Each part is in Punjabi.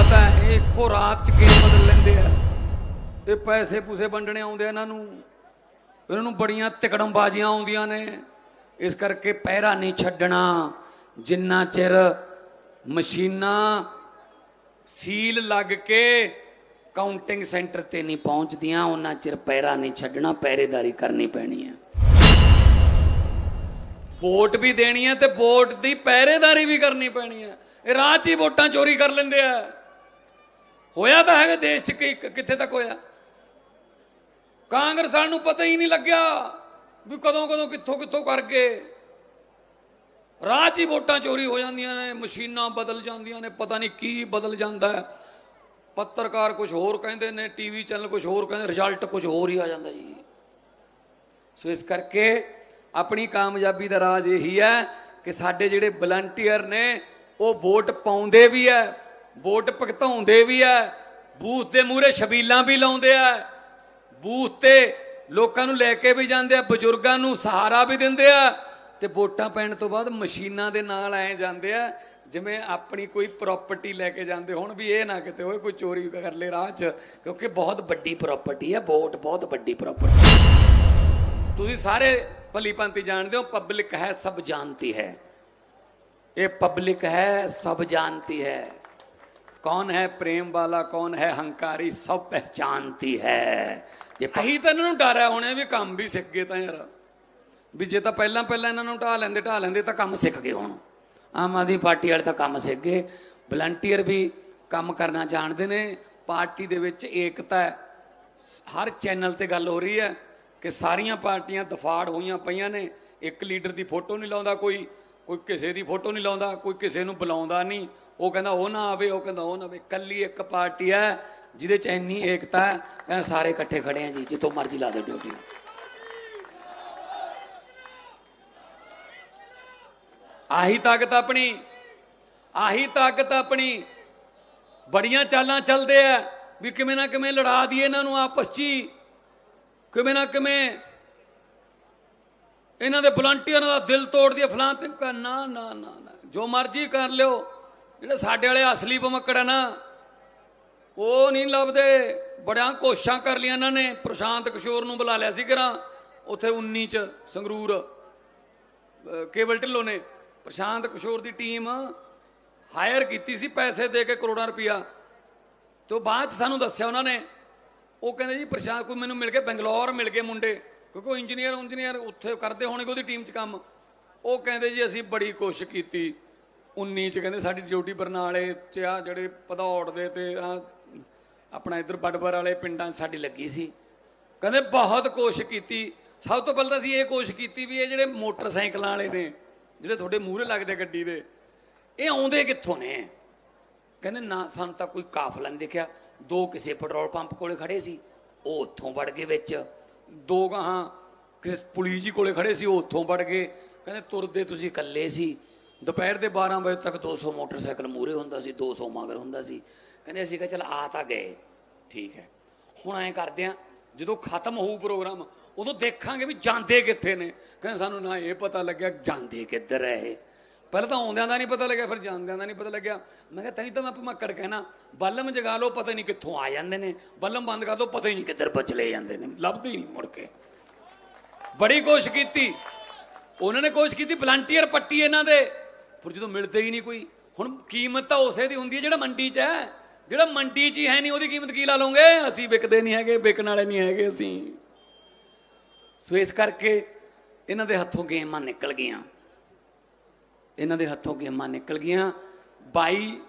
ਪਤਾ ਹੈ ਇਹ ਇੱਕੋ ਰਾਤ ਚ ਗੇਮ ਬਦਲ ਲੈਂਦੇ ਆ। ਇਹ ਪੈਸੇ ਪੂਸੇ ਵੰਡਣੇ ਆਉਂਦੇ ਇਹਨਾਂ ਨੂੰ। ਇਹਨਾਂ ਨੂੰ ਬੜੀਆਂ ਤਿਕੜਮਬਾਜ਼ੀਆਂ ਆਉਂਦੀਆਂ ਨੇ। ਇਸ ਕਰਕੇ ਪਹਿਰਾ ਨਹੀਂ ਛੱਡਣਾ। ਜਿੰਨਾ ਚਿਰ ਮਸ਼ੀਨਾਂ ਸੀਲ ਲੱਗ ਕੇ ਕਾਊਂਟਿੰਗ ਸੈਂਟਰ ਤੇ ਨਹੀਂ ਪਹੁੰਚਦੀਆਂ, ਉਹਨਾਂ ਚਿਰ ਪਹਿਰਾ ਨਹੀਂ ਛੱਡਣਾ, ਪਹਿਰੇਦਾਰੀ ਕਰਨੀ ਪੈਣੀ ਹੈ। ਵੋਟ ਵੀ ਦੇਣੀ ਹੈ ਤੇ ਵੋਟ ਦੀ ਪਹਿਰੇਦਾਰੀ ਵੀ ਕਰਨੀ ਪੈਣੀ ਹੈ। ਇਹ ਰਾਹ 'ਚ ਹੀ ਵੋਟਾਂ ਚੋਰੀ ਕਰ ਲੈਂਦੇ ਆ। ਹੋਇਆ ਤਾਂ ਹੈਗਾ ਦੇਸ਼ 'ਚ ਕਿ ਕਿੱਥੇ ਤੱਕ ਹੋਇਆ? ਕਾਂਗਰਸ ਵਾਲਿਆਂ ਨੂੰ ਪਤਾ ਹੀ ਨਹੀਂ ਲੱਗਿਆ ਵੀ ਕਦੋਂ ਕਦੋਂ ਕਿੱਥੋਂ ਕਿੱਥੋਂ ਕਰਕੇ ਰਾਹ 'ਚ ਹੀ ਵੋਟਾਂ ਚੋਰੀ ਹੋ ਜਾਂਦੀਆਂ ਨੇ, ਮਸ਼ੀਨਾਂ ਬਦਲ ਜਾਂਦੀਆਂ ਨੇ, ਪਤਾ ਨਹੀਂ ਕੀ ਬਦਲ ਜਾਂਦਾ ਹੈ। ਪੱਤਰਕਾਰ ਕੁਝ ਹੋਰ ਕਹਿੰਦੇ ਨੇ, ਟੀਵੀ ਚੈਨਲ ਕੁਝ ਹੋਰ ਕਹਿੰਦੇ, ਰਿਜ਼ਲਟ ਕੁਝ ਹੋਰ ਹੀ ਆ ਜਾਂਦਾ ਜੀ। ਸੋ ਇਸ ਕਰਕੇ ਆਪਣੀ ਕਾਮਯਾਬੀ ਦਾ ਰਾਜ ਇਹੀ ਹੈ ਕਿ ਸਾਡੇ ਜਿਹੜੇ ਵਲੰਟੀਅਰ ਨੇ, ਉਹ ਵੋਟ ਪਾਉਂਦੇ ਵੀ ਹੈ ਵੋਟ ਭਗਤਾਉਂਦੇ ਵੀ ਹੈ ਬੂਥ ਦੇ ਮੂਹਰੇ ਛਬੀਲਾਂ ਵੀ ਲਾਉਂਦੇ ਆ, ਬੂਥ ਤੇ ਲੋਕਾਂ ਨੂੰ ਲੈ ਕੇ ਵੀ ਜਾਂਦੇ ਆ, ਬਜ਼ੁਰਗਾਂ ਨੂੰ ਸਹਾਰਾ ਵੀ ਦਿੰਦੇ ਆ ਤੇ ਵੋਟਾਂ ਪੈਣ ਤੋਂ ਬਾਅਦ ਮਸ਼ੀਨਾਂ ਦੇ ਨਾਲ ਆਏ ਜਾਂਦੇ ਆ, ਜਿਵੇਂ ਆਪਣੀ ਕੋਈ ਪ੍ਰਾਪਰਟੀ ਲੈ ਕੇ ਜਾਂਦੇ ਹੁਣ ਵੀ ਇਹ ਨਾ ਕਿਤੇ ਹੋਏ ਕੋਈ ਚੋਰੀ ਕਰ ਲੇ ਰਾਹ 'ਚ, ਕਿਉਂਕਿ ਬਹੁਤ ਵੱਡੀ ਪ੍ਰਾਪਰਟੀ ਹੈ ਵੋਟ ਬਹੁਤ ਵੱਡੀ ਪ੍ਰਾਪਰਟੀ ਤੁਸੀਂ ਸਾਰੇ ਭਲੀ ਭਾਂਤੀ ਜਾਣਦੇ ਹੋ ਪਬਲਿਕ ਹੈ ਸਭ ਜਾਣਤੀ ਹੈ। ਇਹ ਪਬਲਿਕ ਹੈ ਸਭ ਜਾਣਤੀ ਹੈ। ਕੌਣ ਹੈ ਪ੍ਰੇਮ ਵਾਲਾ ਕੌਣ ਹੈ ਹੰਕਾਰੀ ਸਭ ਪਹਿਚਾਨਤੀ ਹੈ ਜੇ ਪਹੀ ਤਾਂ ਇਹਨਾਂ ਨੂੰ ਡਰ ਹੈ ਹੁਣੇ ਵੀ ਕੰਮ ਵੀ ਸਿੱਖ ਗਏ ਤਾਂ ਯਾਰ ਵੀ ਜੇ ਤਾਂ ਪਹਿਲਾਂ ਪਹਿਲਾਂ ਇਹਨਾਂ ਨੂੰ ਢਾ ਲੈਂਦੇ ਢਾ ਲੈਂਦੇ ਤਾਂ ਕੰਮ ਸਿੱਖ ਗਏ ਹੁਣ ਆਮ ਆਦਮੀ ਪਾਰਟੀ ਵਾਲੇ ਤਾਂ ਕੰਮ ਸਿੱਖ ਗਏ ਵਲੰਟੀਅਰ ਵੀ ਕੰਮ ਕਰਨਾ ਜਾਣਦੇ ਨੇ ਪਾਰਟੀ ਦੇ ਵਿੱਚ ਏਕਤਾ ਹਰ ਚੈਨਲ ਤੇ ਗੱਲ ਹੋ ਰਹੀ ਹੈ ਕਿ ਸਾਰੀਆਂ ਪਾਰਟੀਆਂ ਦਫਾੜ ਹੋਈਆਂ ਪਈਆਂ ਨੇ ਇੱਕ ਲੀਡਰ ਦੀ ਫੋਟੋ ਨਹੀਂ ਲਾਉਂਦਾ ਕੋਈ ਕੋਈ ਕਿਸੇ ਦੀ ਫੋਟੋ ਨਹੀਂ ਲਾਉਂਦਾ ਕੋਈ ਕਿਸੇ ਨੂੰ ਬੁਲਾਉਂਦਾ ਨਹੀਂ ਉਹ ਕਹਿੰਦਾ ਉਹ ਨਾ ਆਵੇ, ਉਹ ਕਹਿੰਦਾ ਉਹ ਨਾ ਆਵੇ। ਕੱਲੀ ਇੱਕ ਪਾਰਟੀ ਹੈ, ਜਿਹਦੇ ਚ ਇੰਨੀ ਏਕਤਾ ਹੈ, ਕਹਿੰਦਾ ਸਾਰੇ ਇਕੱਠੇ ਖੜੇ ਆ ਜੀ, ਜਿੱਥੋਂ ਮਰਜ਼ੀ ਲਾ ਦਿਓ ਡਿਊਟੀ। ਆਹੀ ਤਾਕਤ ਆਪਣੀ, ਆਹੀ ਤਾਕਤ ਆਪਣੀ। ਬੜੀਆਂ ਚਾਲਾਂ ਚੱਲਦੇ ਆ ਵੀ ਕਿਵੇਂ ਨਾ ਕਿਵੇਂ ਲੜਾ ਦਈਏ ਇਹਨਾਂ ਨੂੰ ਆਪਸ 'ਚ ਹੀ। ਕਿਵੇਂ ਨਾ ਕਿਵੇਂ ਇਹਨਾਂ ਦੇ ਵਲੰਟੀਅਰਾਂ ਦਾ ਦਿਲ ਤੋੜ ਦਈਏ ਫਲਾਂ ਤੇ ਨਾ ਨਾ ਨਾ ਨਾ। ਜੋ ਮਰਜ਼ੀ ਕਰ ਲਿਓ। ਜਿਹੜੇ ਸਾਡੇ ਵਾਲੇ ਅਸਲੀ ਭਮੱਕੜ ਆ ਨਾ, ਉਹ ਨਹੀਂ ਲੱਭਦੇ। ਬੜਿਆਂ ਕੋਸ਼ਿਸ਼ਾਂ ਕਰ ਲਈਆਂ ਇਹਨਾਂ ਨੇ। ਪ੍ਰਸ਼ਾਂਤ ਕਿਸ਼ੋਰ ਨੂੰ ਬੁਲਾ ਲਿਆ ਸੀ ਘਰਾਂ। ਉੱਥੇ 19 ਚ ਸੰਗਰੂਰ ਕੇਵਲ ਢਿੱਲੋਂ ਨੇ ਪ੍ਰਸ਼ਾਂਤ ਕਿਸ਼ੋਰ ਦੀ ਟੀਮ ਹਾਇਰ ਕੀਤੀ ਸੀ ਪੈਸੇ ਦੇ ਕੇ ਕਰੋੜਾਂ ਰੁਪਇਆ। ਤੇ ਉਹ ਬਾਅਦ ਚ ਸਾਨੂੰ ਦੱਸਿਆ ਉਹਨਾਂ ਨੇ। ਉਹ ਕਹਿੰਦੇ ਜੀ, ਪ੍ਰਸ਼ਾਂਤ ਕੋਈ ਮੈਨੂੰ ਮਿਲ ਕੇ ਬੰਗਲੌਰ ਮਿਲ ਗਏ ਮੁੰਡੇ। ਕਿਉਂਕਿ ਉਹ ਇੰਜੀਨੀਅਰ ਇੰਜੀਨੀਅਰ ਉੱਥੇ ਕਰਦੇ ਹੋਣਗੇ ਉਹਦੀ ਟੀਮ 'ਚ ਕੰਮ। ਉਹ ਕਹਿੰਦੇ ਜੀ, ਅਸੀਂ ਬੜੀ ਕੋਸ਼ਿਸ਼ ਕੀਤੀ। 19 ਚ ਕਹਿੰਦੇ ਸਾਡੀ ਡਿਊਟੀ ਬਰਨਾਲੇ ਚ ਆ, ਜਿਹੜੇ ਪਧੌੜ ਦੇ ਤੇ ਆ, ਆਪਣਾ ਇਧਰ ਬੜਬਰ ਵਾਲੇ ਪਿੰਡਾਂ 'ਚ ਸਾਡੀ ਲੱਗੀ ਸੀ। ਕਹਿੰਦੇ ਬਹੁਤ ਕੋਸ਼ਿਸ਼ ਕੀਤੀ। ਸਭ ਤੋਂ ਪਹਿਲਾਂ ਤਾਂ ਅਸੀਂ ਇਹ ਕੋਸ਼ਿਸ਼ ਕੀਤੀ ਵੀ ਇਹ ਜਿਹੜੇ ਮੋਟਰਸਾਈਕਲਾਂ ਵਾਲੇ ਨੇ, ਜਿਹੜੇ ਤੁਹਾਡੇ ਮੂਹਰੇ ਲੱਗਦੇ ਗੱਡੀ ਦੇ, ਇਹ ਆਉਂਦੇ ਕਿੱਥੋਂ ਨੇ? ਕਹਿੰਦੇ ਨਾ, ਸਾਨੂੰ ਤਾਂ ਕੋਈ ਕਾਫਲਾ ਨਹੀਂ ਦੇਖਿਆ। ਦੋ ਕਿਸੇ ਪੈਟਰੋਲ ਪੰਪ ਕੋਲੇ ਖੜੇ ਸੀ, ਉਹ ਉੱਥੋਂ ਵੜ ਗਏ ਵਿੱਚ। ਦੋ ਗਾਹਾਂ ਕਿਸੇ ਪੁਲਿਸ ਜੀ ਕੋਲੇ ਖੜੇ ਸੀ, ਉਹ ਉੱਥੋਂ ਵੜ ਗਏ। ਕਹਿੰਦੇ, ਤੁਰਦੇ ਤੁਸੀਂ ਇਕੱਲੇ ਸੀ। ਦੁਪਹਿਰ ਦੇ 12 ਵਜੇ ਤੱਕ 200 ਮੋਟਰਸਾਈਕਲ ਮੂਹਰੇ ਹੁੰਦਾ ਸੀ 200 ਮਗਰ ਹੁੰਦਾ ਸੀ। ਕਹਿੰਦੇ ਅਸੀਂ ਕਿਹਾ, ਚਲ ਆ ਤਾਂ ਗਏ। ਠੀਕ ਹੈ। ਹੁਣ ਐਂ ਕਰਦੇ ਆ, ਜਦੋਂ ਖਤਮ ਹੋਊ ਪ੍ਰੋਗਰਾਮ, ਉਦੋਂ ਦੇਖਾਂਗੇ ਵੀ ਜਾਂਦੇ ਕਿੱਥੇ ਨੇ। ਕਹਿੰਦੇ ਸਾਨੂੰ ਨਾ ਇਹ ਪਤਾ ਲੱਗਿਆ, ਜਾਂਦੇ ਕਿੱਧਰ ਹੈ ਇਹ। ਪਹਿਲਾਂ ਤਾਂ ਆਉਂਦਿਆਂ ਦਾ ਨਹੀਂ ਪਤਾ ਲੱਗਿਆ, ਫਿਰ ਜਾਂਦਿਆਂ ਦਾ ਨਹੀਂ ਪਤਾ ਲੱਗਿਆ। ਮੈਂ ਕਿਹਾ, ਤੈਨੂੰ ਤਾਂ ਮੈਂ ਭਮੱਕੜ ਕਹਿਣਾ, ਬੱਲਮ ਜਗਾ ਲਓ, ਪਤਾ ਨਹੀਂ ਕਿੱਥੋਂ ਆ ਜਾਂਦੇ ਨੇ। ਬੱਲਮ ਬੰਦ ਕਰ ਦੋ, ਪਤਾ ਹੀ ਨਹੀਂ ਕਿੱਧਰ ਬਚਲੇ ਜਾਂਦੇ ਨੇ। ਲੱਭਦੇ ਹੀ ਨਹੀਂ ਮੁੜ ਕੇ। ਬੜੀ ਕੋਸ਼ਿਸ਼ ਕੀਤੀ। ਉਹਨਾਂ ਨੇ ਕੋਸ਼ਿਸ਼ ਕੀਤੀ ਵਲੰਟੀਅਰ ਪੱਟੀ ਇਹਨਾਂ ਦੇ। ਪਰ ਜਦੋਂ ਮਿਲਦੇ ਹੀ ਨਹੀਂ ਕੋਈ, ਹੁਣ ਕੀਮਤ ਤਾਂ ਉਸੇ ਦੀ ਹੁੰਦੀ ਹੈ ਜਿਹੜਾ ਮੰਡੀ 'ਚ ਹੈ। ਜਿਹੜਾ ਮੰਡੀ 'ਚ ਹੀ ਹੈ ਨਹੀਂ, ਉਹਦੀ ਕੀਮਤ ਕੀ ਲਾ ਲਓਗੇ? ਅਸੀਂ ਵਿਕਦੇ ਨਹੀਂ ਹੈਗੇ, ਵਿਕਣ ਵਾਲੇ ਨਹੀਂ ਹੈਗੇ ਅਸੀਂ। ਸੋ ਇਸ ਕਰਕੇ ਇਹਨਾਂ ਦੇ ਹੱਥੋਂ ਗੇਮਾਂ ਨਿਕਲ ਗਈਆਂ। ਇਹਨਾਂ ਦੇ ਹੱਥੋਂ ਗੇਮਾਂ ਨਿਕਲ ਗਈਆਂ। 22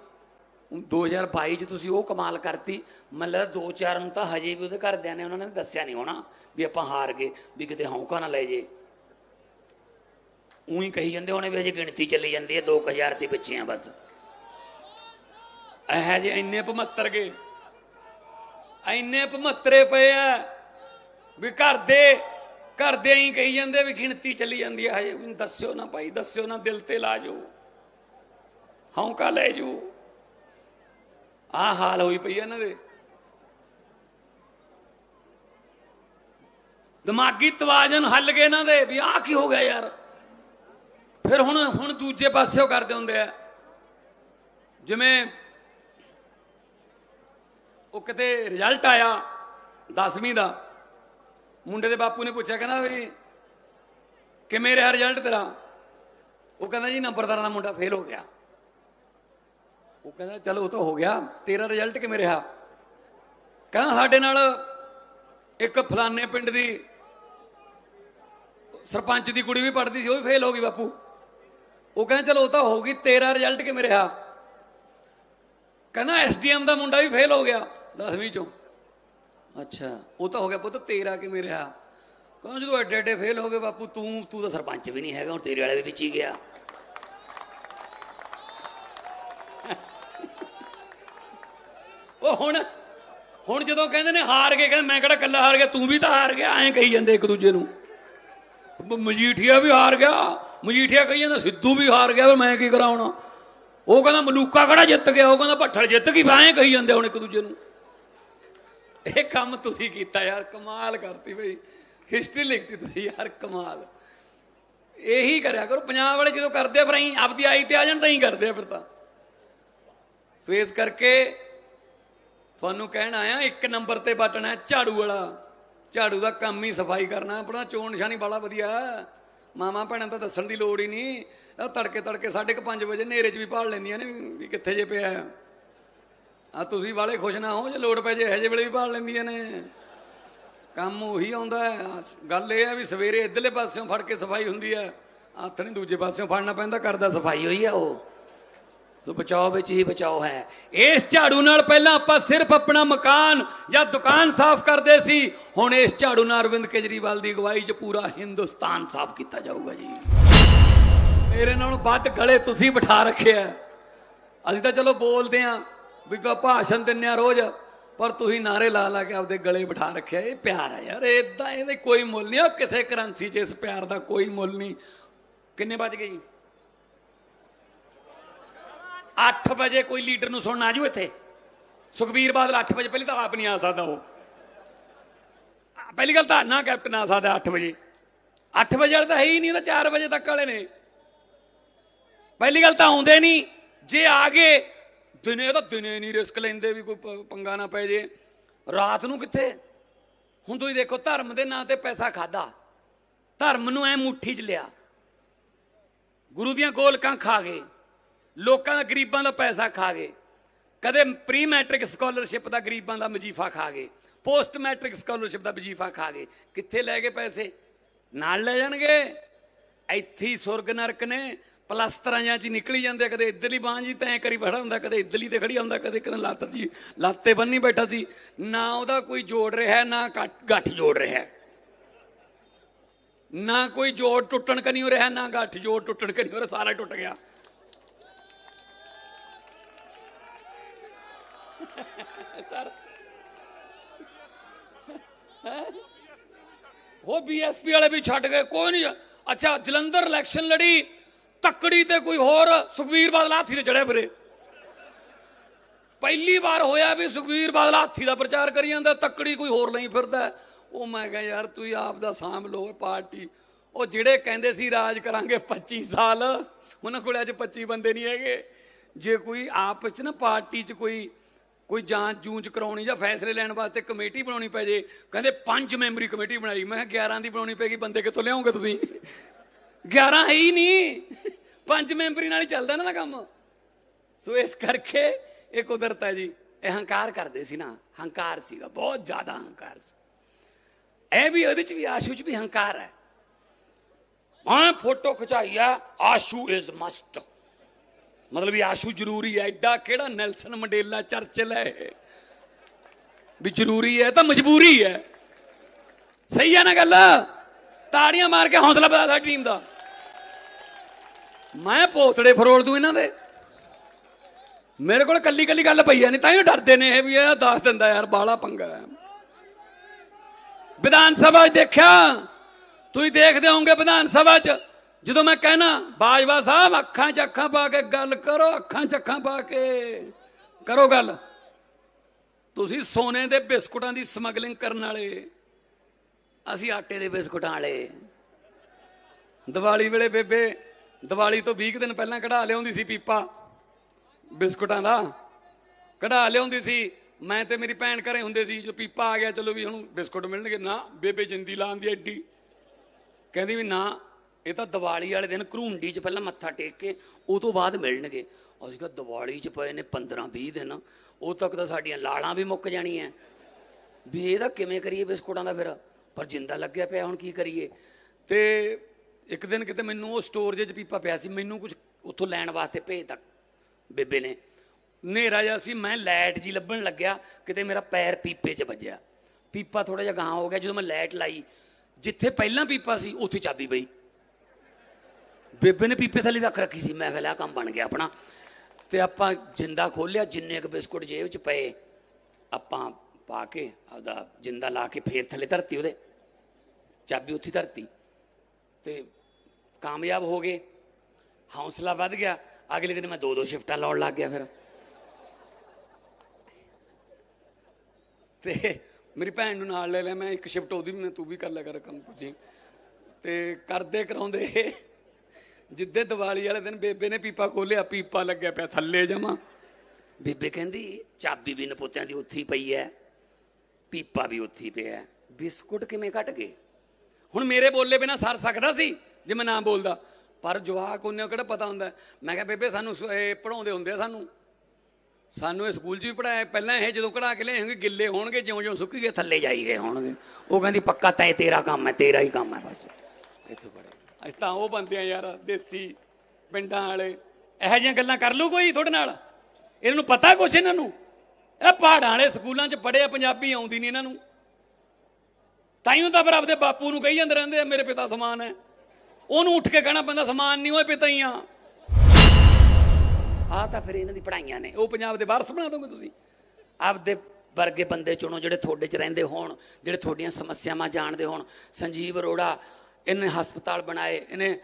2022 ਚ ਤੁਸੀਂ ਉਹ ਕਮਾਲ ਕਰਤੀ। ਮਤਲਬ ਦੋ ਚਾਰ ਨੂੰ ਤਾਂ ਹਜੇ ਵੀ ਉਹਦੇ ਘਰਦਿਆਂ ਨੇ, ਉਹਨਾਂ ਨੇ ਦੱਸਿਆ ਨਹੀਂ ਹੋਣਾ ਵੀ ਆਪਾਂ ਹਾਰ ਗਏ, ਵੀ ਕਿਤੇ ਹੌਂਕਾ ਨਾ ਲੈ ਜੇ ਉਹੀ ਕਹੀ ਜਾਂਦੇ ਹੋਣੇ ਵੀ ਹਜੇ ਗਿਣਤੀ ਚੱਲੀ ਜਾਂਦੀ ਹੈ 2000 ਦੇ ਪਿੱਛੇ ਆ ਬਸ। ਇਹ ਜੇ ਇੰਨੇ 75 ਗਏ ਇੰਨੇ 75 ਪਏ ਆ ਵੀ ਘਰ ਦੇ ਘਰ ਦੇ ਹੀ ਕਹੀ ਜਾਂਦੇ ਵੀ ਗਿਣਤੀ ਚੱਲੀ ਜਾਂਦੀ ਹੈ, ਹਜੇ ਦੱਸਿਓ ਨਾ ਭਾਈ, ਦੱਸਿਓ ਨਾ ਦਿਲ ਤੇ ਲਾ ਜਾਓ, ਹੌਂਕਾ ਲੈ ਜਾਓ। ਆ ਹਾਲ ਹੋਈ ਪਈ ਹੈ ਇਹਨਾਂ ਦੇ। ਦਿਮਾਗੀ ਤਵਾਜ਼ਨ ਹੱਲ ਗਏ ਇਹਨਾਂ ਦੇ ਵੀ ਆਹ ਕੀ ਹੋ ਗਿਆ ਯਾਰ? ਫਿਰ ਹੁਣ ਹੁਣ ਦੂਜੇ ਪਾਸਿਓਂ ਕਰਦੇ ਹੁੰਦੇ ਆ। ਜਿਵੇਂ ਉਹ ਕਿਤੇ ਰਿਜ਼ਲਟ ਆਇਆ 10ਵੀਂ ਦਾ, ਮੁੰਡੇ ਦੇ ਬਾਪੂ ਨੇ ਪੁੱਛਿਆ, ਕਹਿੰਦਾ ਵੀ ਕਿਵੇਂ ਰਿਹਾ ਰਿਜ਼ਲਟ ਤੇਰਾ? ਉਹ ਕਹਿੰਦਾ ਜੀ ਨੰਬਰਦਾਰਾਂ ਦਾ ਮੁੰਡਾ ਫੇਲ ਹੋ ਗਿਆ। ਉਹ ਕਹਿੰਦਾ, ਚਲੋ ਉਹ ਤਾਂ ਹੋ ਗਿਆ, ਤੇਰਾ ਰਿਜ਼ਲਟ ਕਿਵੇਂ ਰਿਹਾ? ਕਹਿੰਦਾ ਸਾਡੇ ਨਾਲ ਇੱਕ ਫਲਾਣੇ ਪਿੰਡ ਦੀ ਸਰਪੰਚ ਦੀ ਕੁੜੀ ਵੀ ਪੜਦੀ ਸੀ, ਉਹ ਵੀ ਫੇਲ ਹੋ ਗਈ ਬਾਪੂ। ਉਹ ਕਹਿੰਦਾ, ਚਲੋ, ਉਹ ਤਾਂ ਹੋ ਗਈ ਤੇਰਾ ਰਿਜ਼ਲਟ ਕਿਵੇਂ ਰਿਹਾ? ਕਹਿੰਦਾ ਐਸਡੀਐਮ ਦਾ ਮੁੰਡਾ ਵੀ ਫੇਲ ਹੋ ਗਿਆ 10ਵੀਂ ਚੋਂ। ਅੱਛਾ, ਉਹ ਤਾਂ ਹੋ ਗਿਆ ਪੁੱਤ, ਤੇਰਾ ਕਿਵੇਂ ਰਿਹਾ? ਕਹਿੰਦਾ, ਜਦੋਂ ਐਡੇ ਐਡੇ ਫੇਲ ਹੋ ਗਏ ਬਾਪੂ, ਤੂੰ ਤੂੰ ਤਾਂ ਸਰਪੰਚ ਵੀ ਨਹੀਂ ਹੈਗਾ, ਹੁਣ ਤੇਰੇ ਵਾਲੇ ਵੀ ਵਿੱਚ ਹੀ ਗਿਆ। ਉਹ ਹੁਣ ਹੁਣ ਜਦੋਂ ਕਹਿੰਦੇ ਨੇ ਹਾਰ ਗਏ, ਕਹਿੰਦੇ, ਮੈਂ ਕਿਹੜਾ ਕੱਲਾ ਹਾਰ ਗਿਆ? ਤੂੰ ਵੀ ਤਾਂ ਹਾਰ ਗਿਆ। ਐਂ ਕਹੀ ਜਾਂਦੇ ਇੱਕ ਦੂਜੇ ਨੂੰ। ਮਜੀਠੀਆ ਵੀ ਹਾਰ ਗਿਆ। ਮਜੀਠੀਆ ਕਹੀ ਜਾਂਦਾ, ਸਿੱਧੂ ਵੀ ਹਾਰ ਗਿਆ ਵੀ ਮੈਂ ਕੀ ਕਰਾਉਣਾ ਉਹ ਕਹਿੰਦਾ, ਮਲੂਕਾ ਕਿਹੜਾ ਜਿੱਤ ਗਿਆ? ਉਹ ਕਹਿੰਦਾ, ਭੱਠਲ ਜਿੱਤ ਗਈ ਐਂ ਕਹੀ ਜਾਂਦੇ ਹੁਣ ਇੱਕ ਦੂਜੇ ਨੂੰ। ਇਹ ਕੰਮ ਤੁਸੀਂ ਕੀਤਾ ਯਾਰ, ਕਮਾਲ ਕਰਤੀ ਬਈ। ਹਿਸਟਰੀ ਲਿਖਤੀ ਤੁਸੀਂ ਯਾਰ, ਕਮਾਲ। ਇਹੀ ਕਰਿਆ ਕਰੋ, ਪੰਜਾਬ ਵਾਲੇ ਜਦੋਂ ਕਰਦੇ ਆ, ਫਿਰ ਅਸੀਂ ਆਪਦੀ ਆਈ ਤੇ ਆ ਜਾਣ, ਤਾਂ ਹੀ ਕਰਦੇ ਆ ਫਿਰ ਤਾਂ। ਸੋ ਇਸ ਕਰਕੇ ਤੁਹਾਨੂੰ ਕਹਿਣ ਆਇਆ, ਇੱਕ ਨੰਬਰ ਤੇ ਬਟਨ ਹੈ ਝਾੜੂ ਵਾਲਾ। ਝਾੜੂ ਦਾ ਕੰਮ ਹੀ ਸਫ਼ਾਈ ਕਰਨਾ, ਆਪਣਾ ਚੋਣ ਨਿਸ਼ਾਨੀ ਬੜਾ ਵਧੀਆ। ਮਾਮਾ ਭੈਣਾਂ ਤਾਂ ਦੱਸਣ ਦੀ ਲੋੜ ਹੀ ਨਹੀਂ। ਇਹ ਤੜਕੇ ਤੜਕੇ 5:30 ਵਜੇ ਨੇਰੇ 'ਚ ਵੀ ਭਾਲ ਲੈਂਦੀਆਂ ਨੇ ਵੀ ਕਿੱਥੇ ਜੇ ਪਿਆ ਹੈ। ਆ ਤੁਸੀਂ ਵਾਲੇ ਖੁਸ਼ ਨਾ ਹੋ ਜੇ ਲੋੜ ਪੈ ਜੇ, ਇਹੋ ਜਿਹੇ ਵੇਲੇ ਵੀ ਭਾਲ ਲੈਂਦੀਆਂ ਨੇ। ਕੰਮ ਉਹੀ ਆਉਂਦਾ ਗੱਲ ਇਹ ਹੈ ਵੀ ਸਵੇਰੇ ਇਧਰਲੇ ਪਾਸਿਓਂ ਫੜ ਕੇ ਸਫ਼ਾਈ ਹੁੰਦੀ ਹੈ। ਹੱਥ ਨਹੀਂ ਦੂਜੇ ਪਾਸਿਓਂ ਫੜਨਾ ਪੈਂਦਾ ਕਰਦਾ ਸਫ਼ਾਈ ਹੋਈ ਆ ਉਹ। ਸੋ ਬਚਾਓ ਵਿੱਚ ਹੀ ਬਚਾਓ ਹੈ। ਇਸ ਝਾੜੂ ਨਾਲ ਪਹਿਲਾਂ ਆਪਾਂ ਸਿਰਫ ਆਪਣਾ ਮਕਾਨ ਜਾਂ ਦੁਕਾਨ ਸਾਫ਼ ਕਰਦੇ ਸੀ। ਹੁਣ ਇਸ ਝਾੜੂ ਨਾਲ ਅਰਵਿੰਦ ਕੇਜਰੀਵਾਲ ਦੀ ਅਗਵਾਈ 'ਚ ਪੂਰਾ ਹਿੰਦੁਸਤਾਨ ਸਾਫ਼ ਕੀਤਾ ਜਾਊਗਾ ਜੀ। ਮੇਰੇ ਨਾਲੋਂ ਵੱਧ ਗਲੇ ਤੁਸੀਂ ਬਿਠਾ ਰੱਖਿਆ ਅਸੀਂ ਤਾਂ ਚਲੋ ਬੋਲਦੇ ਆਂ ਵੀ ਭਾਸ਼ਣ ਦਿੰਨੇ ਆ ਰੋਜ਼, ਪਰ ਤੁਸੀਂ ਨਾਰੇ ਲਾ ਲਾ ਕੇ ਆਪਦੇ ਗਲੇ ਬਿਠਾ ਰੱਖਿਆ ਇਹ ਪਿਆਰ ਹੈ ਯਾਰ ਇਦਾਂ ਇਹਦੇ ਕੋਈ ਮੁੱਲ ਨਹੀਂ ਉਹ ਕਿਸੇ ਕਰੰਸੀ 'ਚ ਇਸ ਪਿਆਰ ਦਾ ਕੋਈ ਮੁੱਲ ਨਹੀਂ। ਕਿੰਨੇ ਵੱਜ ਗਏ ਜੀ? 8 ਵਜੇ ਕੋਈ ਲੀਡਰ ਨੂੰ ਸੁਣਨ ਜੂ ਇੱਥੇ। ਸੁਖਬੀਰ ਬਾਦਲ 8 ਵਜੇ ਪਹਿਲੇ ਤਾਂ ਆਪ ਨਹੀਂ ਆ ਸਕਦਾ ਉਹ। ਪਹਿਲੀ ਗੱਲ ਤਾਂ ਨਾ ਕੈਪਟਨ ਆ ਸਕਦਾ 8 ਵਜੇ। 8 ਵਜੇ ਵਾਲਾ ਤਾਂ ਹੈ ਹੀ ਨਹੀਂ ਤਾਂ 4 ਵਜੇ ਤੱਕ ਵਾਲੇ ਨੇ। ਪਹਿਲੀ ਗੱਲ ਤਾਂ ਆਉਂਦੇ ਨਹੀਂ। ਜੇ ਆ ਗਏ, ਦਿਨੇ ਤਾਂ ਦਿਨੇ ਨਹੀਂ ਰਿਸਕ ਲੈਂਦੇ ਵੀ ਕੋਈ ਪੰਗਾ ਨਾ ਪੈ ਜੇ। ਰਾਤ ਨੂੰ ਕਿੱਥੇ? ਹੁਣ ਤੁਸੀਂ ਦੇਖੋ, ਧਰਮ ਦੇ ਨਾਂ ਤੇ ਪੈਸਾ ਖਾਦਾ ਧਰਮ ਨੂੰ ਐ ਮੁੱਠੀ 'ਚ ਲਿਆ। ਗੁਰੂ ਦੀਆਂ ਗੋਲਕਾਂ ਖਾ ਗਏ। ਲੋਕਾਂ ਦਾ ਗਰੀਬਾਂ ਦਾ ਪੈਸਾ ਖਾ ਗਏ। ਕਦੇ ਪ੍ਰੀ ਮੈਟ੍ਰਿਕ ਸਕਾਲਰਸ਼ਿਪ ਦਾ ਗਰੀਬਾਂ ਦਾ ਵਜੀਫਾ ਖਾ ਗਏ। ਪੋਸਟ ਮੈਟ੍ਰਿਕ ਸਕਾਲਰਸ਼ਿਪ ਦਾ ਵਜੀਫਾ ਖਾ ਗਏ। ਕਿੱਥੇ ਲੈ ਗਏ ਪੈਸੇ? ਨਾਲ ਲੈ ਜਾਣਗੇ। ਇੱਥੇ ਸੁਰਗ ਨਰਕ ਨੇ। ਪਲਸਤਰਾਂ ਜਾਂ ਚ ਨਿਕਲੀ ਜਾਂਦੇ ਕਦੇ ਇੱਧਰਲੀ ਬਾਂਹ ਜੀ ਤੈਂ ਕਰੀ ਬੈਠਾ ਹੁੰਦਾ। ਕਦੇ ਇੱਧਰਲੀ ਤੇ ਖੜੀ ਹੁੰਦਾ। ਕਦੇ ਕਦੇ ਲੱਤ ਜੀ ਲੱਤੇ ਬੰਨੀ ਬੈਠਾ ਸੀ। ਨਾ ਉਹਦਾ ਕੋਈ ਜੋੜ ਰਿਹਾ, ਨਾ ਗੱਠ- ਗੱਠ ਜੋੜ ਰਿਹਾ। ਨਾ ਕੋਈ ਜੋੜ ਟੁੱਟਣ ਕਨੀ ਹੋ ਰਿਹਾ, ਨਾ ਗੱਠ ਜੋੜ ਟੁੱਟਣ ਕਨੀ ਹੋ ਰਿਹਾ। ਸਾਰਾ ਟੁੱਟ ਗਿਆ। ਸਰ ਉਹ ਬੀਐਸਪੀ ਵਾਲੇ ਵੀ ਛੱਡ ਗਏ, ਕੋਈ ਨਹੀਂ। ਅੱਛਾ, ਜਲੰਧਰ ਇਲੈਕਸ਼ਨ ਲੜੀ, ਤੱਕੜੀ ਤੇ ਕੋਈ ਹੋਰ ਸੁਖਵੀਰ ਬਾਦਲ ਹਾਥੀ ਤੇ ਚੜਿਆ ਫਿਰੇ। ਪਹਿਲੀ ਵਾਰ ਹੋਇਆ ਵੀ ਸੁਖਵੀਰ ਬਾਦਲ ਹਾਥੀ ਦਾ ਪ੍ਰਚਾਰ ਕਰੀ ਜਾਂਦਾ, ਤੱਕੜੀ ਕੋਈ ਹੋਰ ਲਈ ਫਿਰਦਾ ਉਹ ਮੈਂ ਕਿਹਾ, ਯਾਰ ਤੁਸੀਂ ਆਪ ਦਾ ਸਾਂਭ ਲਓ ਪਾਰਟੀ। ਉਹ ਜਿਹੜੇ ਕਹਿੰਦੇ ਸੀ, ਰਾਜ ਕਰਾਂਗੇ 25 ਸਾਲ। ਉਹਨਾਂ ਕੋਲ ਅੱਜ 25 ਬੰਦੇ ਨਹੀਂ ਹੈਗੇ। ਜੇ ਕੋਈ ਆਪ ਚ ਨਾ ਪਾਰਟੀ ਚ ਕੋਈ ਕੋਈ ਜਾਂਚ ਜੂੰਚ ਕਰਾਉਣੀ ਜਾਂ ਫੈਸਲੇ ਲੈਣ ਵਾਸਤੇ ਕਮੇਟੀ ਬਣਾਉਣੀ ਪੈ ਜੇ। ਕਹਿੰਦੇ ਪੰਜ ਮੈਂਬਰੀ ਕਮੇਟੀ ਬਣਾਈ। ਮੈਂ ਕਿਹਾ 11 ਦੀ ਬਣਾਉਣੀ ਪੈਗੀ ਬੰਦੇ ਕਿੱਥੋਂ ਲਿਆਉਂਗੇ ਤੁਸੀਂ? 11 ਹੈ ਹੀ ਨਹੀਂ। ਪੰਜ ਮੈਂਬਰੀ ਨਾਲ ਹੀ ਚੱਲਦਾ ਨਾ ਕੰਮ। ਸੋ ਇਸ ਕਰਕੇ ਇਹ ਕੁਦਰਤ ਹੈ ਜੀ। ਇਹ ਹੰਕਾਰ ਕਰਦੇ ਸੀ ਨਾ। ਹੰਕਾਰ ਸੀਗਾ, ਬਹੁਤ ਜ਼ਿਆਦਾ ਹੰਕਾਰ ਸੀ। ਇਹ ਵੀ ਉਹਦੇ ਚ ਵੀ, ਆਸ਼ੂ ਚ ਵੀ ਹੰਕਾਰ ਹੈ। ਮੈਂ ਫੋਟੋ ਖਿਚਾਈ ਆ। ਆਸ਼ੂ ਇਜ਼ ਮਸਟ ਮਤਲਬ ਵੀ ਆਸ਼ੂ ਜ਼ਰੂਰੀ ਹੈ, ਐਡਾ ਕਿਹੜਾ ਨੈਲਸਨ ਮੰਡੇਲਾ ਚਰਚਲ ਹੈ ਵੀ ਜ਼ਰੂਰੀ ਹੈ ਤਾਂ ਮਜਬੂਰੀ ਹੈ। ਸਹੀ ਹੈ ਨਾ ਗੱਲ? ਤਾੜੀਆਂ ਮਾਰ ਕੇ ਹੌਸਲਾ ਵਧਾ ਸਾਡੀ ਟੀਮ ਦਾ। ਮੈਂ ਪੋਤੜੇ ਫਰੋਲ ਦੂੰ ਇਹਨਾਂ ਦੇ। ਮੇਰੇ ਕੋਲ ਕੱਲੀ ਕੱਲੀ ਗੱਲ ਪਈ ਆ ਨਹੀਂ ਤਾਂ ਹੀ ਡਰਦੇ ਨੇ ਇਹ ਵੀ ਇਹ ਦੱਸ ਦਿੰਦਾ ਯਾਰ ਬਾਲਾ ਪੰਗਾ ਹੈ। ਵਿਧਾਨ ਸਭਾ 'ਚ ਦੇਖਿਆ? ਤੁਸੀਂ ਦੇਖਦੇ ਹੋਵੋਗੇ ਵਿਧਾਨ ਸਭਾ 'ਚ। ਜਦੋਂ ਮੈਂ ਕਹਿਣਾ, ਬਾਜਵਾ ਸਾਹਿਬ, ਅੱਖਾਂ 'ਚ ਅੱਖਾਂ ਪਾ ਕੇ ਗੱਲ ਕਰੋ, ਅੱਖਾਂ 'ਚ ਅੱਖਾਂ ਪਾ ਕੇ। ਕਰੋ ਗੱਲ। ਤੁਸੀਂ ਸੋਨੇ ਦੇ ਬਿਸਕੁਟਾਂ ਦੀ ਸਮਗਲਿੰਗ ਕਰਨ ਵਾਲੇ। ਅਸੀਂ ਆਟੇ ਦੇ ਬਿਸਕੁਟਾਂ ਵਾਲੇ। ਦੀਵਾਲੀ ਵੇਲੇ ਬੇਬੇ, ਦੀਵਾਲੀ ਤੋਂ 20 ਕੁ ਦਿਨ ਪਹਿਲਾਂ ਕਢਾ ਲਿਆਉਂਦੀ ਸੀ ਪੀਪਾ, ਬਿਸਕੁਟਾਂ ਦਾ। ਕਢਾ ਲਿਆਉਂਦੀ ਸੀ। ਮੈਂ ਤੇ ਮੇਰੀ ਭੈਣ ਘਰੇ ਹੁੰਦੇ ਸੀ ਜੋ ਪੀਪਾ ਆ ਗਿਆ, ਚਲੋ ਵੀ ਹੁਣ ਬਿਸਕੁਟ ਮਿਲਣਗੇ। ਨਾ, ਬੇਬੇ ਜਿੰਦੀ ਲਾਉਂਦੀ ਐਡੀ। ਕਹਿੰਦੀ ਵੀ ਨਾ ਇਹ ਤਾਂ ਦੀਵਾਲੀ ਵਾਲੇ ਦਿਨ ਘਰੂੰਡੀ 'ਚ ਪਹਿਲਾਂ ਮੱਥਾ ਟੇਕ ਕੇ ਉਹ ਤੋਂ ਬਾਅਦ ਮਿਲਣਗੇ। ਅਸੀਂ ਕਿਹਾ ਦੀਵਾਲੀ 'ਚ ਪਏ ਨੇ 15 20 ਦਿਨ। ਉਹ ਤੱਕ ਤਾਂ ਸਾਡੀਆਂ ਲਾਲਾਂ ਵੀ ਮੁੱਕ ਜਾਣੀਆਂ। ਵੀ ਇਹਦਾ ਕਿਵੇਂ ਕਰੀਏ ਬਿਸਕੁਟਾਂ ਦਾ ਫਿਰ? ਪਰ ਜਿੰਦਾ ਲੱਗਿਆ ਪਿਆ, ਹੁਣ ਕੀ ਕਰੀਏ? ਤੇ ਇੱਕ ਦਿਨ ਕਿਤੇ ਮੈਨੂੰ ਉਹ ਸਟੋਰ ਜੇ 'ਚ ਪੀਪਾ ਪਿਆ ਸੀ, ਮੈਨੂੰ ਕੁਝ ਉੱਥੋਂ ਲੈਣ ਵਾਸਤੇ ਭੇਜ ਤੱਕ ਬੇਬੇ ਨੇ। ਹਨੇਰਾ ਜਿਹਾ ਸੀ, ਮੈਂ ਲਾਈਟ ਜੀ ਲੱਭਣ ਲੱਗਿਆ, ਕਿਤੇ ਮੇਰਾ ਪੈਰ ਪੀਪੇ 'ਚ ਵੱਜਿਆ। ਪੀਪਾ ਥੋੜਾ ਜਿਹਾ ਗਾਂ ਹੋ ਗਿਆ, ਜਦੋਂ ਮੈਂ ਲਾਈਟ ਲਾਈ, ਜਿੱਥੇ ਪਹਿਲਾਂ ਪੀਪਾ ਸੀ, ਉੱਥੇ ਚਾਬੀ ਪਈ। ਬੇਬੇ ਨੇ ਪੀਪੇ ਥੱਲੇ ਰੱਖ ਰੱਖੀ ਸੀ। ਮੈਂ ਕਿਹਾ, ਲੈ ਕੰਮ ਬਣ ਗਿਆ ਆਪਣਾ। ਤੇ ਆਪਾਂ ਜਿੰਦਾ ਖੋਲਿਆ ਜਿੰਨੇ ਕੁ ਬਿਸਕੁਟ ਜੇਬ 'ਚ ਪਏ, ਆਪਾਂ ਪਾ ਕੇ ਆਪਦਾ ਜਿੰਦਾ ਲਾ ਕੇ ਫੇਰ ਥੱਲੇ ਧਰਤੀ ਉਹਦੇ। ਚਾਬੀ ਉੱਥੇ ਧਰਤੀ। ਤੇ ਕਾਮਯਾਬ ਹੋ ਗਏ। ਹੌਸਲਾ ਵੱਧ ਗਿਆ। ਅਗਲੇ ਦਿਨ ਮੈਂ ਦੋ ਦੋ ਸ਼ਿਫਟਾਂ ਲਾਉਣ ਲੱਗ ਗਿਆ ਫਿਰ। ਤੇ ਮੇਰੀ ਭੈਣ ਨੂੰ ਨਾਲ ਲੈ ਲਿਆ। ਮੈਂ ਇੱਕ ਸ਼ਿਫਟ ਉਹਦੀ ਵੀ ਮੈਂ ਤੂੰ ਵੀ ਕਰ ਲਿਆ ਕਰ ਕੰਮ ਪੁੱਛੀ। ਤੇ ਕਰਦੇ ਕਰਾਉਂਦੇ। ਜਿੱਦੇ ਦੀਵਾਲੀ ਵਾਲੇ ਦਿਨ ਬੇਬੇ ਨੇ ਪੀਪਾ ਖੋਲਿਆ ਪੀਪਾ ਲੱਗਿਆ ਪਿਆ ਥੱਲੇ ਜਮਾ। ਬੇਬੇ ਕਹਿੰਦੀ ਚਾਬੀ ਵੀ ਨਪੋਤਿਆਂ ਦੀ ਉੱਥੇ ਹੀ ਪਈ ਐ ਪੀਪਾ ਵੀ ਉੱਥੇ ਹੀ ਪਿਆ। ਬਿਸਕੁਟ ਕਿਵੇਂ ਘਟ ਗਏ? ਹੁਣ ਮੇਰੇ ਬੋਲੇ ਬਿਨਾ ਸਰ ਸਕਦਾ ਸੀ ਜੇ ਮੈਂ ਨਾ ਬੋਲਦਾ। ਪਰ ਜਵਾਕ ਉਹਨੇ ਕਿਹੜਾ ਪਤਾ ਹੁੰਦਾ। ਮੈਂ ਕਿਹਾ ਬੇਬੇ ਸਾਨੂੰ ਇਹ ਪੜਾਉਂਦੇ ਹੁੰਦੇ ਆ ਸਾਨੂੰ। ਸਾਨੂੰ ਇਹ ਸਕੂਲ 'ਚ ਵੀ ਪੜਾਇਆ ਪਹਿਲਾਂ ਇਹ ਜਦੋਂ ਕਢਾ ਕੇ ਲਿਆਏਗੇ ਗਿੱਲੇ ਹੋਣਗੇ ਜਿਉਂ ਜਿਉਂ ਸੁੱਕੀ ਗਏ ਥੱਲੇ ਜਾਈ ਗਏ ਹੋਣਗੇ। ਉਹ ਕਹਿੰਦੀ ਪੱਕਾ ਤੈ ਤੇਰਾ ਕੰਮ ਹੈ ਤੇਰਾ ਹੀ ਕੰਮ ਹੈ ਬਸ। ਇੱਥੇ ਪੜੇ ਅਸੀਂ ਤਾਂ ਉਹ ਬੰਦੇ ਆ ਯਾਰ, ਦੇਸੀ ਪਿੰਡਾਂ ਵਾਲੇ। ਇਹੋ ਜਿਹੀਆਂ ਗੱਲਾਂ ਕਰ ਲੂ ਕੋਈ ਤੁਹਾਡੇ ਨਾਲ? ਇਹਨਾਂ ਨੂੰ ਪਤਾ ਕੁਛ ਇਹਨਾਂ ਨੂੰ? ਇਹ ਪਹਾੜਾਂ ਵਾਲੇ ਸਕੂਲਾਂ 'ਚ ਪੜਿਆ ਪੰਜਾਬੀ ਆਉਂਦੀ ਨਹੀਂ ਇਹਨਾਂ ਨੂੰ। ਤਾਈਓ ਤਾਂ ਫਿਰ ਆਪਦੇ ਬਾਪੂ ਨੂੰ ਕਹੀ ਜਾਂਦੇ ਰਹਿੰਦੇ ਆ, ਮੇਰੇ ਪਿਤਾ ਸਮਾਨ ਹੈ। ਉਹਨੂੰ ਉੱਠ ਕੇ ਕਹਿਣਾ ਪੈਂਦਾ, ਸਮਾਨ ਨਹੀਂ ਓਏ ਪਿਤਾ ਹੀ ਆ। ਆ ਤਾਂ ਫਿਰ ਇਹਨਾਂ ਦੀ ਪੜਾਈਆਂ ਨੇ। ਉਹ ਪੰਜਾਬ ਦੇ ਵਾਰਸ ਬਣਾ ਦੋਗੇ ਤੁਸੀਂ? ਆਪਦੇ ਵਰਗੇ ਬੰਦੇ ਚੁਣੋ ਜਿਹੜੇ ਤੁਹਾਡੇ 'ਚ ਰਹਿੰਦੇ ਹੋਣ, ਜਿਹੜੇ ਤੁਹਾਡੀਆਂ ਸਮੱਸਿਆਵਾਂ ਜਾਣਦੇ ਹੋਣ। ਸੰਜੀਵ ਅਰੋੜਾ ਇਹਨੇ ਹਸਪਤਾਲ ਬਣਾਏ, ਇਹਨੇ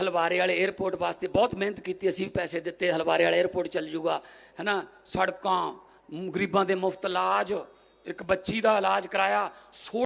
ਹਲਵਾਰੇ ਵਾਲੇ 에ਅਰਪੋਰਟ ਵਾਸਤੇ ਬਹੁਤ ਮਿਹਨਤ ਕੀਤੀ, ਅਸੀਂ ਵੀ ਪੈਸੇ ਦਿੱਤੇ, ਹਲਵਾਰੇ ਵਾਲੇ 에ਅਰਪੋਰਟ ਚੱਲ ਜੂਗਾ, ਹੈਨਾ? ਸੜਕਾਂ ਗਰੀਬਾਂ ਦੇ ਮੁਫਤ ਇਲਾਜ, ਇੱਕ ਬੱਚੀ ਦਾ ਇਲਾਜ ਕਰਾਇਆ, ਸੋ